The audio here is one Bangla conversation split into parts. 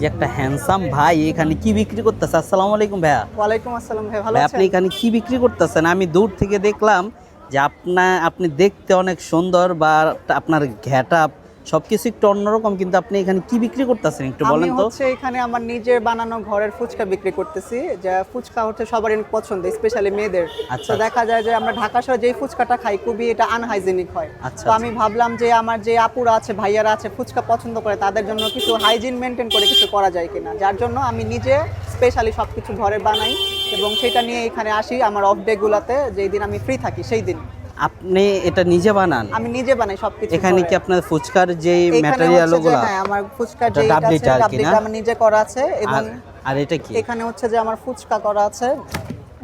যে একটা হ্যান্ডসাম ভাই এখানে কি বিক্রি করতেছে? আসসালামু আলাইকুম ভাইয়া। ওয়ালাইকুম আসসালাম ভাই ভালো আপনি এখানে কি বিক্রি করতেছেন? আমি দূর থেকে দেখলাম যে আপনা আপনি দেখতে অনেক সুন্দর বা আপনার ঘ্যাটাপ সবকিছু একটু অন্যরকম কিন্তু আপনি এখানে কি বিক্রি করতেছেন একটু আমি বলেন তো? হচ্ছে এখানে আমার নিজের বানানো ঘরের ফুচকা বিক্রি করতেছি যে ফুচকা হচ্ছে সবারই অনেক পছন্দ স্পেশালি মেয়েদের। আচ্ছা, তো দেখা যায় যে আমরা ঢাকা শহরে যেই ফুচকাটা খাই খুবই এটা আনহাইজেনিক হয়। আচ্ছা, তো আমি ভাবলাম যে আমার যে আপুরা আছে ভাইয়ারা আছে ফুচকা পছন্দ করে তাদের জন্য কিছু হাইজিন মেনটেন করে কিছু করা যায় কিনা। যার জন্য আমি নিজে স্পেশালি সব কিছু ঘরে বানাই এবং সেটা নিয়ে এখানে আসি আমার অফ ডে গুলাতে যেই দিন আমি ফ্রি থাকি সেই দিন। আপনি এটা নিজে বানান? আমি নিজে বানাই সবকিছু এখানে কি আপনার ফুচকার যে ম্যাটেরিয়াল হচ্ছে যে, গুলা হ্যাঁ আমার ফুচকা এটা যে ডাবলিটা আর কি না? আমার নিজে করা আছে এবং আর এটা কি? এখানে হচ্ছে যে আমার ফুচকা করা আছে।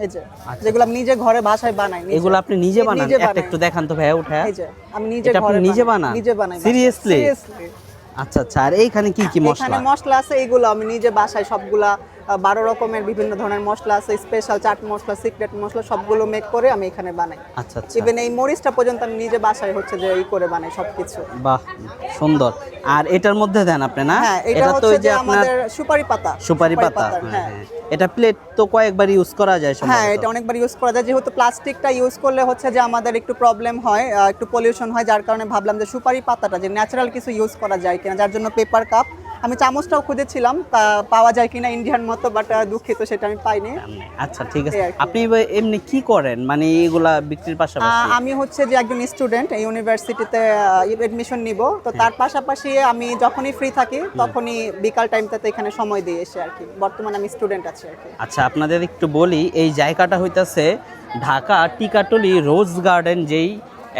এই যে যেগুলো আমি নিজে ঘরে বাসায় বানাই। আচ্ছা। এগুলো আপনি নিজে বানান? একটা একটু দেখান তো ভাই উঠে। এই যে আমি নিজে এটা আপনি ঘরে নিজে বানান? নিজে বানাই Seriously? সিরিয়াসলি আচ্ছা আচ্ছা আর এইখানে কি কি মশলা এখানে মশলা? আছে এইগুলো আমি নিজে বাসায় সবগুলা বারো রকমের বিভিন্ন ধরনের মশলা আছে স্পেশাল চাট মশলা সিক্রেট মশলা সবগুলো মেক করে আমি এখানে বানাই। আচ্ছা আচ্ছা। ইভেন এই মরিচটা পর্যন্ত আমি নিজে বাসায় হচ্ছে যে এই করে বানাই সবকিছু। বাহ সুন্দর। আর এটার মধ্যে দেন আপনি না? হ্যাঁ এটা তো যে আমাদের সুপারি পাতা। সুপারি পাতা হ্যাঁ, হ্যাঁ। হ্যাঁ। এটা প্লেট তো কয়েকবার ইউজ করা যায় হ্যাঁ এটা অনেকবার ইউজ করা যায়। যেহেতু প্লাস্টিকটা ইউজ করলে হচ্ছে যে আমাদের একটু প্রবলেম হয় একটু পলিউশন হয় যার কারণে ভাবলাম যে সুপারি পাতাটা যে ন্যাচারাল কিছু ইউজ করা যায় কিনা যার জন্য পেপার কাপ আমি চামচটাও খুঁজেছিলাম তা- পাওয়া যায় কিনা ইন্ডিয়ান মতো বাট দুঃখিত সেটা আমি পাইনি। আচ্ছা ঠিক আছে। আপনি এমনি কি করেন? মানে এগুলা বিক্রির পাশাপাশি? আমি হচ্ছে যে একজন স্টুডেন্ট এই ইউনিভার্সিটিতে এডমিশন নিব। তো তার পাশাপাশি আমি যখনই ফ্রি থাকি তখনই বিকাল টাইমটাতে এখানে সময় দিয়ে এসে আর কি। বর্তমানে আমি স্টুডেন্ট আছি আর কি। আচ্ছা আপনাদের একটু বলি এই জায়গাটা হইতাছে ঢাকা টিকাটলি রোজ গার্ডেন যেই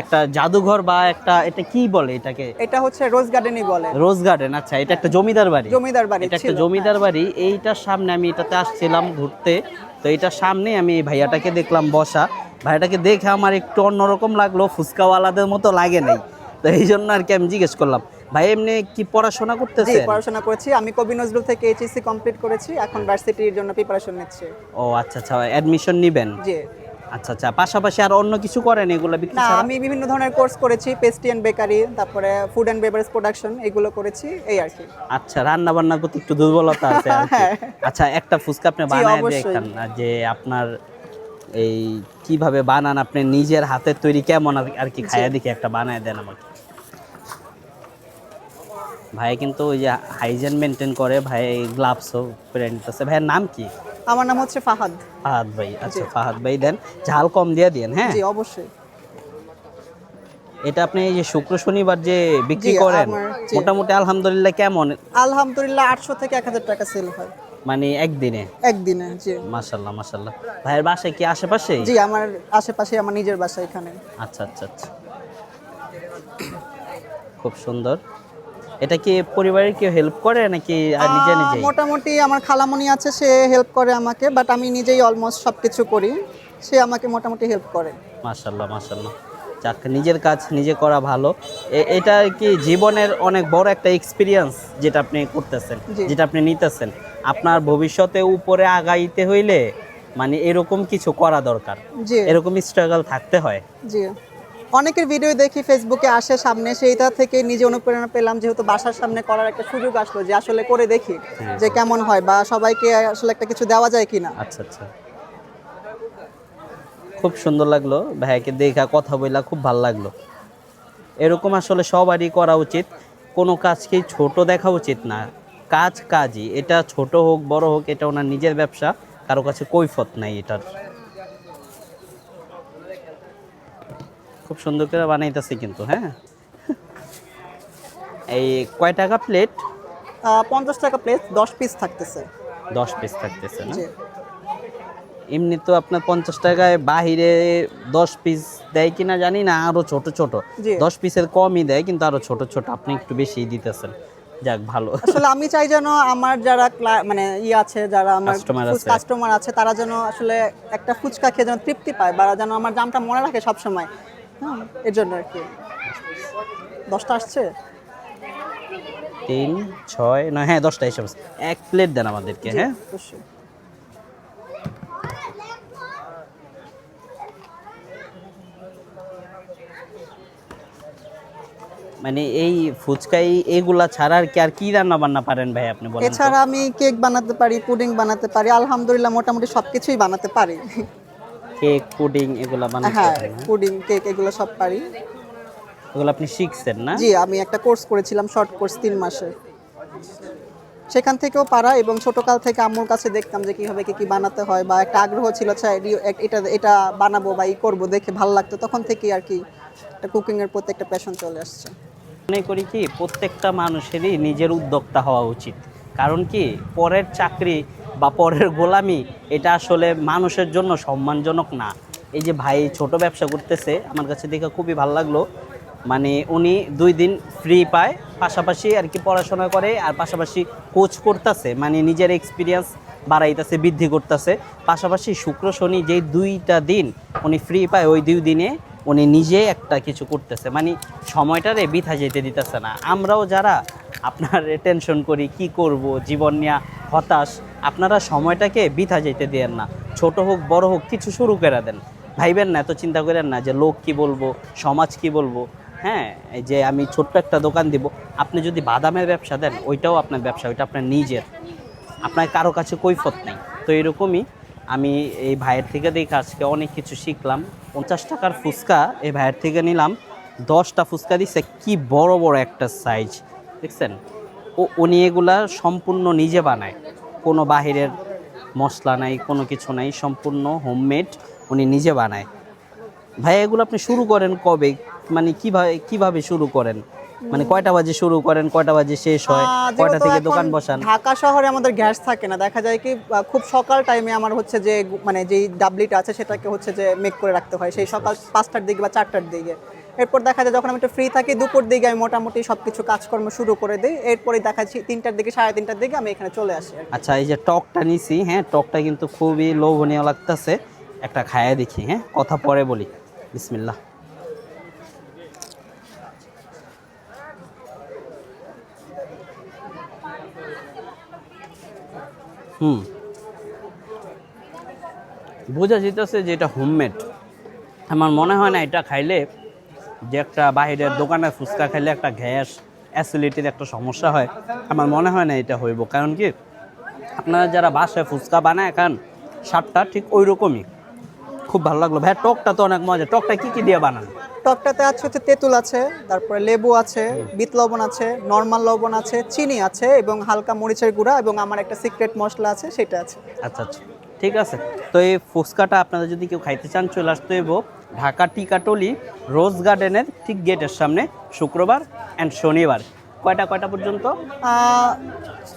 একটা জাদুঘর বা একটা এটা কি বলে এটাকে? এটা হচ্ছে রোজ গার্ডেনই বলে। রোজ গার্ডেন আচ্ছা এটা একটা জমিদার বাড়ি। জমিদার বাড়ি এটা একটা। জমিদার বাড়ি এইটার সামনে আমি এটাতে আসছিলাম ঘুরতে। তো এটার সামনে আমি এই ভাইয়াটাকে দেখলাম বসা। ভাইয়াটাকে দেখে আমার একটু অন্যরকম লাগল ফুচকাওয়ালাদের মতো লাগে নাই। তো এই জন্য আর কি আমি জিজ্ঞেস করলাম ভাই এমনি কি পড়াশোনা করতেছে পড়াশোনা করেছি। আমি কবি নজরুল থেকে এইচএসসি কমপ্লিট করেছি এখন ভার্সিটির জন্য প্রিপারেশন নিচ্ছি। ও আচ্ছা আচ্ছা অ্যাডমিশন নিবেন? জি। আচ্ছা আচ্ছা। পাশাপাশি আর অন্য কিছু করেন এগুলো বিক্রি না আমি বিভিন্ন ধরনের কোর্স করেছি পেস্ট্রি অ্যান্ড বেকারি তারপরে ফুড অ্যান্ড বেভারেজ প্রোডাকশন এগুলো করেছি এই আর কি। আচ্ছা রান্না বান্নার প্রতি একটু দুর্বলতা আছে হ্যাঁ। আচ্ছা একটা ফুচকা আপনি বানায় অবশ্যই। দেখান না যে আপনার এই কীভাবে বানান আপনি নিজের হাতের তৈরি কেমন আর- কি? খাইয়া দেখি একটা বানায় দেন আমাকে। ভাই কিন্তু ওই যে হাইজেন মেনটেন করে ভাই গ্লাভসও পরে নিতেছে। ভাইয়ের নাম কি? আমার নাম হচ্ছে ফাহাদ। ফাহাদ ভাই আচ্ছা ফাহাদ ভাই দেন ঝাল কম দিয়ে দেন হ্যাঁ? জি অবশ্যই। এটা আপনি এই যে শুক্র শনিবার যে বিক্রি করেন মোটামুটি আলহামদুলিল্লাহ কেমন? আলহামদুলিল্লাহ আটশো থেকে এক হাজার টাকা সেল হয়। মানে একদিনে? একদিনে জি। মাশাল্লাহ মাশাল্লাহ। ভাইয়ের বাসায় কি আশেপাশে? জি আমার আশেপাশে আমার নিজের বাসা এখানে। আচ্ছা আচ্ছা আচ্ছা। খুব সুন্দর। এটা কি পরিবারের কেউ হেল্প করে নাকি আর নিজে নিজে মোটামুটি আমার খালামণি আছে সে হেল্প করে আমাকে বাট আমি নিজেই অলমোস্ট সব কিছু করি। সে আমাকে মোটামুটি হেল্প করে। মাশাল্লাহ মাশাল্লাহ যাক নিজের কাজ নিজে করা ভালো। এটা কি জীবনের অনেক বড় একটা এক্সপিরিয়েন্স যেটা আপনি করতেছেন যেটা আপনি নিতেছেন? আপনার ভবিষ্যতে উপরে আগাইতে হইলে মানে এরকম কিছু করা দরকার। এরকম স্ট্রাগল থাকতে হয়। জি। অনেকের ভিডিও দেখি ফেসবুকে আসে সামনে সেইটা থেকে নিজে অনুপ্রেরণা পেলাম যেহেতু বাসার সামনে করার একটা সুযোগ আসলো যে আসলে করে দেখি। যে কেমন হয় বা সবাইকে আসলে একটা কিছু দেওয়া যায় কিনা। আচ্ছা আচ্ছা। খুব সুন্দর লাগল। ভাইয়াকে দেখা কথা বইলা খুব ভালো লাগল। এরকম আসলে সবারই করা উচিত। কোনো কাজকেই ছোট দেখা উচিত না। কাজ কাজই। এটা ছোট হোক বড় হোক এটা ওনার নিজের ব্যবসা। কারও কাছে কৈফত নাই এটার। খুব সুন্দর করে বানাইতেছে কিন্তু হ্যাঁ? এই কয় টাকা প্লেট পঞ্চাশ টাকা প্লেট দশ পিস থাকতেছে। দশ পিস থাকতেছে না? এমনি তো আপনার পঞ্চাশ টাকায় বাহিরে দশ পিস দেয় কিনা জানি না আরও ছোট ছোট। দশ পিসের কমই দেয় কিন্তু আরও ছোট ছোট। আপনি একটু বেশি দিতেছেন। যাক ভালো। আসলে আমি চাই যেন আমার যারা মানে ই আছে যারা আমার কাস্টমার আছে। তারা যেন আসলে একটা ফুচকা খেয়ে যেন তৃপ্তি পায় বা যেন আমার দামটা মনে রাখে সব সময় হ্যাঁ এর জন্য আর কি। দশটা আসছে? তিন ছয় নয় হ্যাঁ দশটা হিসাব এক প্লেট দেন আমাদেরকে হ্যাঁ? অবশ্যই। মানে এই ফুচকাই এগুলা ছাড়া আর কি আর কি রান্না বান্না পারেন ভাই আপনি বলেন এছাড়া আমি কেক বানাতে পারি পুডিং বানাতে পারি আলহামদুলিল্লাহ মোটামুটি সবকিছুই বানাতে পারি। কেক পুডিং এগুলা বানাতে হ্যাঁ হ্যাঁ? পুডিং কেক এগুলো সব পারি। এগুলো আপনি শিখছেন না? জি আমি একটা কোর্স করেছিলাম শর্ট কোর্স তিন মাসে সেখান থেকেও পারা এবং ছোটকাল থেকে আম্মুর কাছে দেখতাম যে কীভাবে কি কি বানাতে হয় বা একটা আগ্রহ ছিল আচ্ছা এটা এটা বানাবো বা ই করব দেখে ভালো লাগতো। তখন থেকেই আর কি একটা কুকিং এর প্রতি একটা প্যাশন চলে আসছে। মনে করি কি প্রত্যেকটা মানুষেরই নিজের উদ্যোক্তা হওয়া উচিত। কারণ কি পরের চাকরি বা পরের গোলামি, এটা আসলে মানুষের জন্য সম্মানজনক না। এই যে ভাই ছোট ব্যবসা করতেছে, আমার কাছে দেখে খুবই ভালো লাগল। মানে উনি দুই দিন ফ্রি পায়, পাশাপাশি আর কি পড়াশোনা করে আর পাশাপাশি কোচ করতেছে মানে নিজের এক্সপিরিয়েন্স বাড়াইতেছে, বৃদ্ধি করতেছে। পাশাপাশি শুক্র শনি যেই দুইটা দিন উনি ফ্রি পায়, ওই দুই দিনে উনি নিজে একটা কিছু করতেছে। মানে সময়টারে বৃথা যেতে দিতেছে না। আমরাও যারা আপনার টেনশন করি, কি করব, জীবন নিয়ে হতাশ আপনারা সময়টাকে বৃথা যেতে দেন না। ছোট হোক, বড় হোক, কিছু শুরু করে দেন। ভাইবেন না, এত চিন্তা করেন না যে লোক কি বলব, সমাজ কি বলব। হ্যাঁ যে আমি ছোট্ট একটা দোকান দিব, আপনি যদি বাদামের ব্যবসা দেন, ওইটাও আপনার ব্যবসা, ওইটা আপনার নিজের। আপনার কারও কাছে কৈফত নেই। তো এরকমই আমি এই ভাইয়ের থেকে দেখে আজকে অনেক কিছু শিখলাম। পঞ্চাশ টাকার ফুচকা এই ভাইয়ের থেকে নিলাম। দশটা ফুচকা দিচ্ছে কি বড় বড় একটা সাইজ দেখছেন? ও, উনি এগুলা সম্পূর্ণ নিজে বানায়। কোনো বাহিরের মশলা নাই কোনো কিছু নাই সম্পূর্ণ হোমমেড উনি নিজে বানায়। ভাই এগুলো আপনি শুরু করেন কবে? মানে কীভাবে কীভাবে শুরু করেন? মানে কয়টা বাজে শুরু করেন কয়টা বাজে শেষ হয়? কয়টা থেকে দোকান বসান? ঢাকা শহরে আমাদের গ্যাস থাকে না দেখা যায় কি খুব সকাল টাইমে আমার হচ্ছে যে মানে যেই ডাবলিটা আছে সেটাকে হচ্ছে যে মেক করে রাখতে হয়। সেই সকাল পাঁচটার দিকে বা চারটার দিকে। এরপর দেখা যায় যখন আমি একটু ফ্রি থাকি, দুপুর দিকে আমি মোটামুটি সব কিছু কাজকর্ম শুরু করে দিই। এরপরে দেখা যাচ্ছে তিনটার দিকে, সাড়ে তিনটার দিকে আমি এখানে চলে আসি। আচ্ছা এই যে টকটা নিছি হ্যাঁ টকটা কিন্তু খুবই লোভনীয় লাগতেছে। একটা খায়া দেখি হ্যাঁ কথা পরে বলি। বিসমিল্লাহ। হুম। বোঝা যেতেছে যে এটা হোমমেড আমার মনে হয় না এটা খাইলে যে একটা বাইরের দোকানে ফুচকা খেলে একটা গ্যাস অ্যাসিডিটির একটা সমস্যা হয়। আমার মনে হয় না এটা হইব। কারণ কি? আপনারা যারা বাসায় ফুচকা বানায় খান স্বাদটা ঠিক ওই রকমই খুব ভালো লাগল। ভাই টকটা তো অনেক মজা। টকটা কি কি দিয়ে বানান? টকটাতে আছে হচ্ছে তেঁতুল আছে তারপরে লেবু আছে বিট লবণ আছে নর্মাল লবণ আছে চিনি আছে এবং হালকা মরিচের গুঁড়া এবং আমার একটা সিক্রেট মশলা আছে সেটা আছে। আচ্ছা আচ্ছা। ঠিক আছে? তো এই ফুচকাটা আপনারা যদি কেউ খাইতে চান চলে আসতে হইব ঢাকা টিকাটলি রোজ গার্ডেনের ঠিক গেটের সামনে শুক্রবার অ্যান্ড শনিবার। কয়টা কয়টা পর্যন্ত?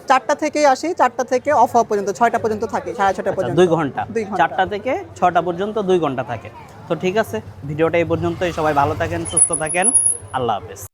চারটা থেকেই আসি চারটা থেকে অফ হওয়া পর্যন্ত ছয়টা পর্যন্ত থাকে সাড়ে ছটা আচ্ছা, পর্যন্ত। দুই ঘণ্টা। চারটা থেকে ছটা পর্যন্ত দুই ঘণ্টা থাকে। তো ঠিক আছে ভিডিওটা এই পর্যন্তই। সবাই ভালো থাকেন সুস্থ থাকেন। আল্লাহ হাফেজ।